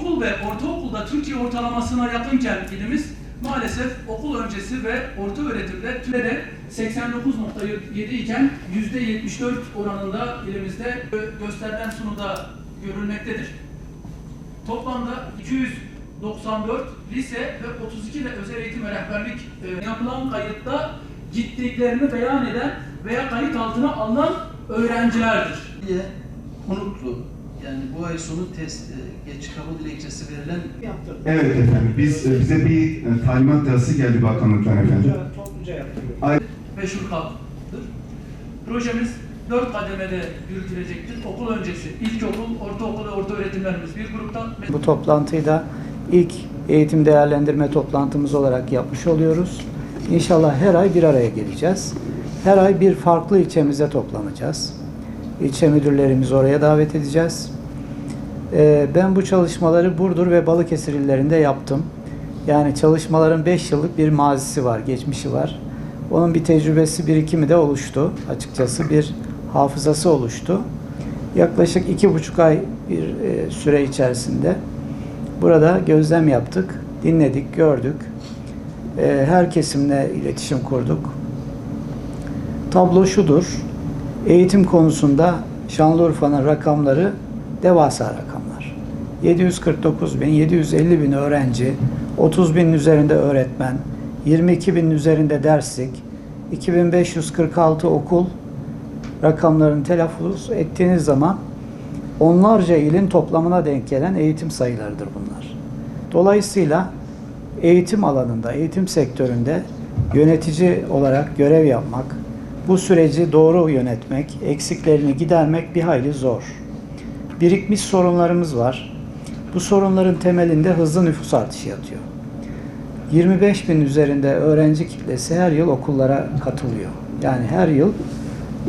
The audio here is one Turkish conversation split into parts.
Okul ve ortaokulda Türkiye ortalamasına yakınken ilimiz maalesef okul öncesi ve orta öğretimde TÜLE'de 89.7 iken %74 oranında ilimizde gö- gösterilen sunuda görülmektedir. Toplamda 294 lise ve 32 de özel eğitim ve rehberlik e, yapılan kayıtta gittiklerini beyan eden veya kayıt altına alınan öğrencilerdir. diye konutlu yani bu ay sonu test e, geç kabul dilekçesi verilen Yaptırdık. Evet efendim, biz e, bize bir e, talimat yazısı geldi bakanlıktan efendim. Topluca, yaptırıyoruz. Ay- meşhur kalktır. Projemiz dört kademede yürütülecektir. Okul öncesi, ilkokul, ortaokul ve orta öğretimlerimiz bir gruptan Bu toplantıyı da ilk eğitim değerlendirme toplantımız olarak yapmış oluyoruz. İnşallah her ay bir araya geleceğiz. Her ay bir farklı ilçemize toplanacağız. İlçe müdürlerimizi oraya davet edeceğiz. Ee, Ben bu çalışmaları Burdur ve Balıkesir illerinde yaptım. Yani çalışmaların 5 yıllık bir mazisi var, geçmişi var. Onun bir tecrübesi, birikimi de oluştu. Açıkçası bir hafızası oluştu. Yaklaşık iki buçuk ay bir e, süre içerisinde burada gözlem yaptık, dinledik, gördük. E, Her kesimle iletişim kurduk. Tablo şudur. Eğitim konusunda Şanlıurfa'nın rakamları devasa rakamlar. 749 bin, 750 bin öğrenci, 30 binin üzerinde öğretmen, 22 binin üzerinde derslik, 2546 okul rakamlarını telaffuz ettiğiniz zaman onlarca ilin toplamına denk gelen eğitim sayılarıdır bunlar. Dolayısıyla eğitim alanında, eğitim sektöründe yönetici olarak görev yapmak, bu süreci doğru yönetmek, eksiklerini gidermek bir hayli zor. Birikmiş sorunlarımız var. Bu sorunların temelinde hızlı nüfus artışı yatıyor. 25 bin üzerinde öğrenci kitlesi her yıl okullara katılıyor. Yani her yıl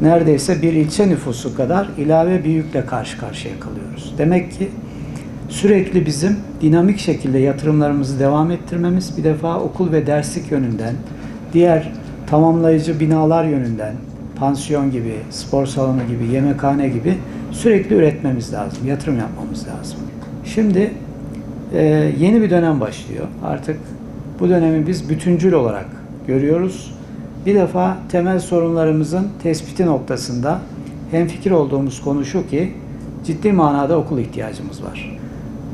neredeyse bir ilçe nüfusu kadar ilave bir yükle karşı karşıya kalıyoruz. Demek ki sürekli bizim dinamik şekilde yatırımlarımızı devam ettirmemiz bir defa okul ve derslik yönünden, diğer tamamlayıcı binalar yönünden, pansiyon gibi, spor salonu gibi, yemekhane gibi sürekli üretmemiz lazım, yatırım yapmamız lazım. Şimdi e, yeni bir dönem başlıyor. Artık bu dönemi biz bütüncül olarak görüyoruz. Bir defa temel sorunlarımızın tespiti noktasında hemfikir olduğumuz konu şu ki ciddi manada okul ihtiyacımız var.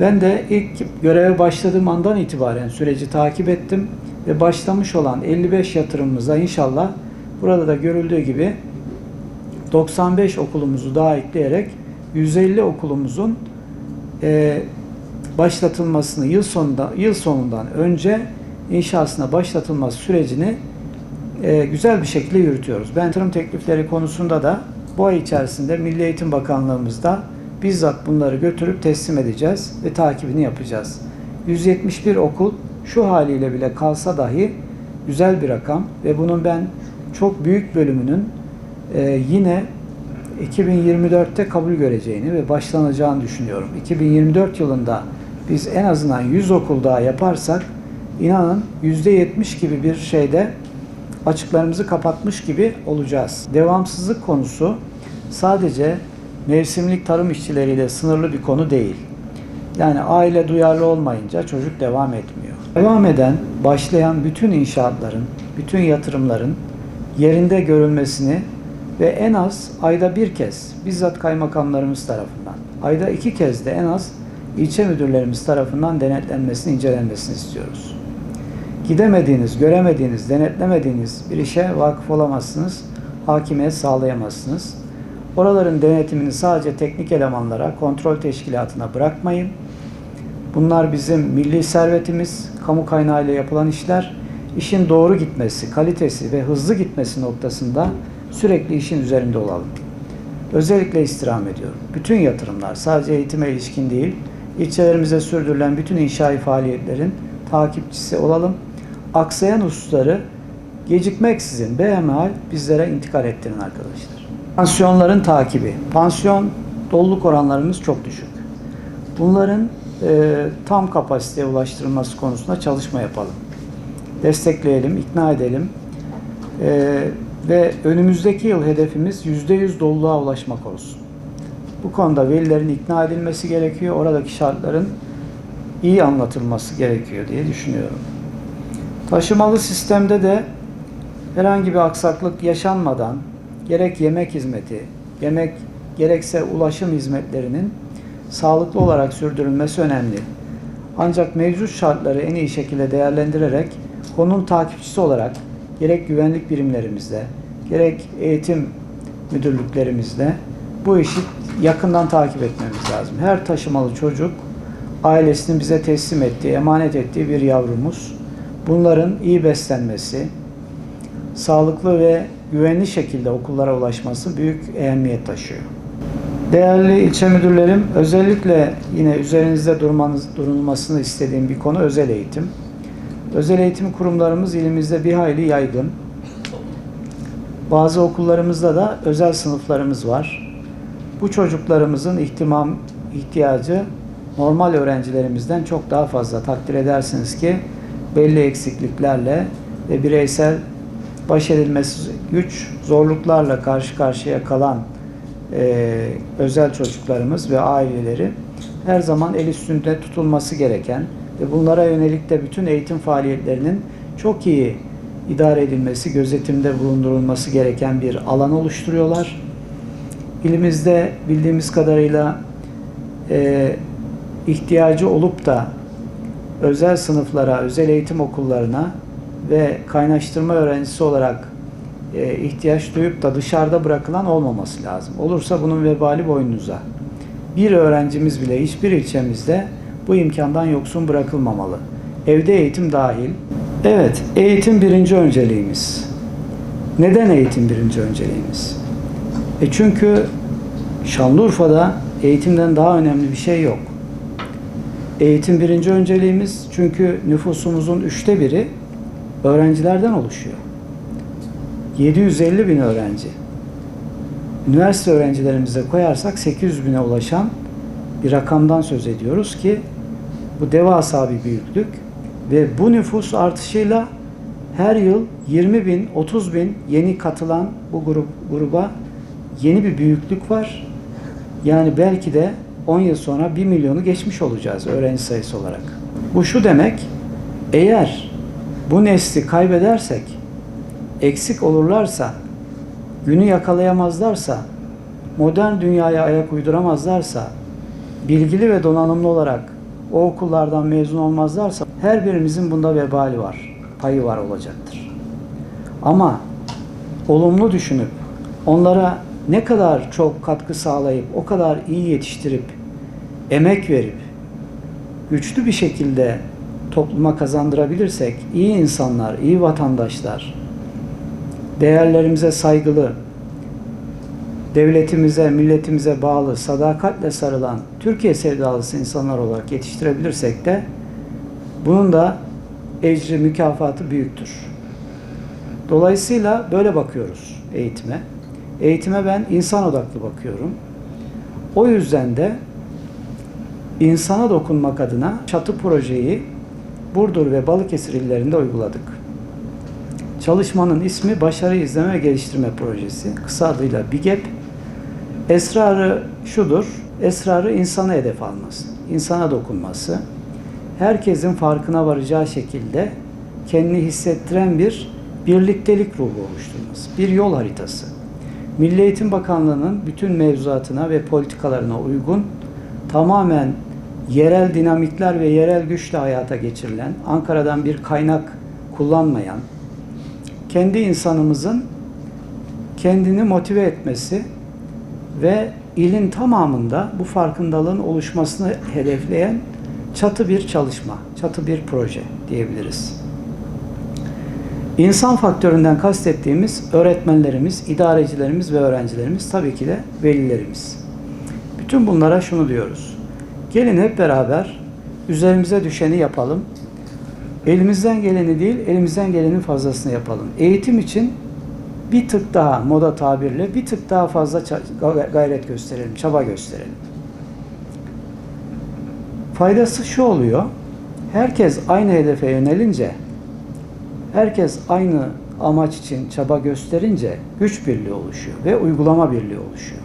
Ben de ilk göreve başladığım andan itibaren süreci takip ettim ve başlamış olan 55 yatırımımıza inşallah burada da görüldüğü gibi 95 okulumuzu daha ekleyerek 150 okulumuzun e, başlatılmasını yıl sonunda yıl sonundan önce inşasına başlatılması sürecini e, güzel bir şekilde yürütüyoruz. Ben yatırım teklifleri konusunda da bu ay içerisinde Milli Eğitim Bakanlığımızda bizzat bunları götürüp teslim edeceğiz ve takibini yapacağız. 171 okul şu haliyle bile kalsa dahi güzel bir rakam ve bunun ben çok büyük bölümünün e, yine 2024'te kabul göreceğini ve başlanacağını düşünüyorum. 2024 yılında biz en azından 100 okul daha yaparsak inanın %70 gibi bir şeyde açıklarımızı kapatmış gibi olacağız. Devamsızlık konusu sadece mevsimlik tarım işçileriyle sınırlı bir konu değil. Yani aile duyarlı olmayınca çocuk devam etmiyor. Devam eden, başlayan bütün inşaatların, bütün yatırımların yerinde görülmesini ve en az ayda bir kez bizzat kaymakamlarımız tarafından, ayda iki kez de en az ilçe müdürlerimiz tarafından denetlenmesini, incelenmesini istiyoruz. Gidemediğiniz, göremediğiniz, denetlemediğiniz bir işe vakıf olamazsınız, hakimiyet sağlayamazsınız. Oraların denetimini sadece teknik elemanlara, kontrol teşkilatına bırakmayın. Bunlar bizim milli servetimiz, kamu kaynağıyla yapılan işler. İşin doğru gitmesi, kalitesi ve hızlı gitmesi noktasında sürekli işin üzerinde olalım. Özellikle istirham ediyorum. Bütün yatırımlar sadece eğitime ilişkin değil, ilçelerimize sürdürülen bütün inşai faaliyetlerin takipçisi olalım. Aksayan hususları gecikmeksizin behemhal bizlere intikal ettirin arkadaşlar. Pansiyonların takibi. Pansiyon doluluk oranlarımız çok düşük. Bunların e, tam kapasiteye ulaştırılması konusunda çalışma yapalım. Destekleyelim, ikna edelim. E, ve önümüzdeki yıl hedefimiz %100 doluluğa ulaşmak olsun. Bu konuda velilerin ikna edilmesi gerekiyor. Oradaki şartların iyi anlatılması gerekiyor diye düşünüyorum. Taşımalı sistemde de herhangi bir aksaklık yaşanmadan gerek yemek hizmeti, yemek gerekse ulaşım hizmetlerinin sağlıklı olarak sürdürülmesi önemli. Ancak mevcut şartları en iyi şekilde değerlendirerek konunun takipçisi olarak gerek güvenlik birimlerimizde, gerek eğitim müdürlüklerimizde bu işi yakından takip etmemiz lazım. Her taşımalı çocuk ailesinin bize teslim ettiği, emanet ettiği bir yavrumuz. Bunların iyi beslenmesi, sağlıklı ve güvenli şekilde okullara ulaşması büyük ehemmiyet taşıyor. Değerli ilçe müdürlerim, özellikle yine üzerinizde durmanız, durulmasını istediğim bir konu özel eğitim. Özel eğitim kurumlarımız ilimizde bir hayli yaygın. Bazı okullarımızda da özel sınıflarımız var. Bu çocuklarımızın ihtimam ihtiyacı normal öğrencilerimizden çok daha fazla. Takdir edersiniz ki belli eksikliklerle ve bireysel baş edilmesi güç zorluklarla karşı karşıya kalan e, özel çocuklarımız ve aileleri her zaman el üstünde tutulması gereken ve bunlara yönelik de bütün eğitim faaliyetlerinin çok iyi idare edilmesi, gözetimde bulundurulması gereken bir alan oluşturuyorlar. İlimizde bildiğimiz kadarıyla e, ihtiyacı olup da özel sınıflara, özel eğitim okullarına ve kaynaştırma öğrencisi olarak e, ihtiyaç duyup da dışarıda bırakılan olmaması lazım. Olursa bunun vebali boynunuza. Bir öğrencimiz bile hiçbir ilçemizde bu imkandan yoksun bırakılmamalı. Evde eğitim dahil. Evet, eğitim birinci önceliğimiz. Neden eğitim birinci önceliğimiz? E çünkü Şanlıurfa'da eğitimden daha önemli bir şey yok. Eğitim birinci önceliğimiz çünkü nüfusumuzun üçte biri öğrencilerden oluşuyor. 750 bin öğrenci. Üniversite öğrencilerimize koyarsak 800 bine ulaşan bir rakamdan söz ediyoruz ki bu devasa bir büyüklük ve bu nüfus artışıyla her yıl 20 bin, 30 bin yeni katılan bu grup gruba yeni bir büyüklük var. Yani belki de 10 yıl sonra 1 milyonu geçmiş olacağız öğrenci sayısı olarak. Bu şu demek, eğer bu nesli kaybedersek, eksik olurlarsa, günü yakalayamazlarsa, modern dünyaya ayak uyduramazlarsa, bilgili ve donanımlı olarak o okullardan mezun olmazlarsa her birimizin bunda vebali var, payı var olacaktır. Ama olumlu düşünüp onlara ne kadar çok katkı sağlayıp, o kadar iyi yetiştirip, emek verip, güçlü bir şekilde topluma kazandırabilirsek, iyi insanlar, iyi vatandaşlar, değerlerimize saygılı, devletimize, milletimize bağlı, sadakatle sarılan, Türkiye sevdalısı insanlar olarak yetiştirebilirsek de bunun da ecri, mükafatı büyüktür. Dolayısıyla böyle bakıyoruz eğitime. Eğitime ben insan odaklı bakıyorum. O yüzden de insana dokunmak adına çatı projeyi Burdur ve Balıkesir illerinde uyguladık. Çalışmanın ismi Başarı İzleme ve Geliştirme Projesi. Kısa adıyla BİGEP. Esrarı şudur. Esrarı insana hedef alması, insana dokunması, herkesin farkına varacağı şekilde kendini hissettiren bir birliktelik ruhu oluşturması, bir yol haritası. Milli Eğitim Bakanlığı'nın bütün mevzuatına ve politikalarına uygun tamamen yerel dinamikler ve yerel güçle hayata geçirilen, Ankara'dan bir kaynak kullanmayan, kendi insanımızın kendini motive etmesi ve ilin tamamında bu farkındalığın oluşmasını hedefleyen çatı bir çalışma, çatı bir proje diyebiliriz. İnsan faktöründen kastettiğimiz öğretmenlerimiz, idarecilerimiz ve öğrencilerimiz tabii ki de velilerimiz. Bütün bunlara şunu diyoruz. Gelin hep beraber üzerimize düşeni yapalım. Elimizden geleni değil, elimizden gelenin fazlasını yapalım. Eğitim için bir tık daha moda tabirle bir tık daha fazla gayret gösterelim, çaba gösterelim. Faydası şu oluyor. Herkes aynı hedefe yönelince, herkes aynı amaç için çaba gösterince güç birliği oluşuyor ve uygulama birliği oluşuyor.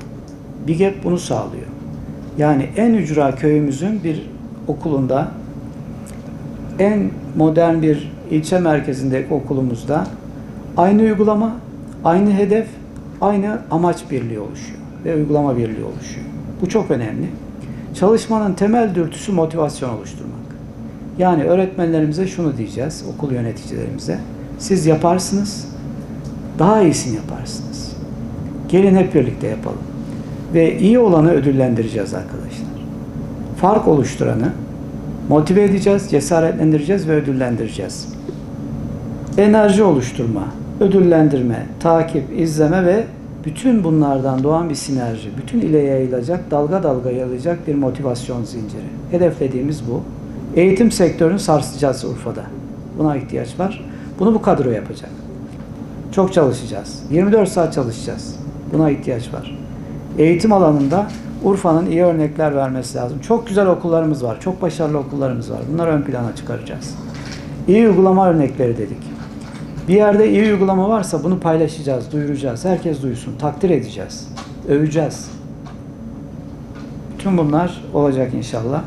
BİGEP bunu sağlıyor. Yani en ücra köyümüzün bir okulunda en modern bir ilçe merkezindeki okulumuzda aynı uygulama, aynı hedef, aynı amaç birliği oluşuyor ve uygulama birliği oluşuyor. Bu çok önemli. Çalışmanın temel dürtüsü motivasyon oluşturmak. Yani öğretmenlerimize şunu diyeceğiz, okul yöneticilerimize. Siz yaparsınız, daha iyisini yaparsınız. Gelin hep birlikte yapalım. Ve iyi olanı ödüllendireceğiz arkadaşlar. Fark oluşturanı motive edeceğiz, cesaretlendireceğiz ve ödüllendireceğiz. Enerji oluşturma, ödüllendirme, takip, izleme ve bütün bunlardan doğan bir sinerji, bütün ile yayılacak, dalga dalga yayılacak bir motivasyon zinciri. Hedeflediğimiz bu. Eğitim sektörünü sarsacağız Urfa'da. Buna ihtiyaç var. Bunu bu kadro yapacak. Çok çalışacağız. 24 saat çalışacağız. Buna ihtiyaç var. Eğitim alanında Urfa'nın iyi örnekler vermesi lazım. Çok güzel okullarımız var. Çok başarılı okullarımız var. Bunları ön plana çıkaracağız. İyi uygulama örnekleri dedik. Bir yerde iyi uygulama varsa bunu paylaşacağız, duyuracağız. Herkes duysun, takdir edeceğiz, öveceğiz. Tüm bunlar olacak inşallah.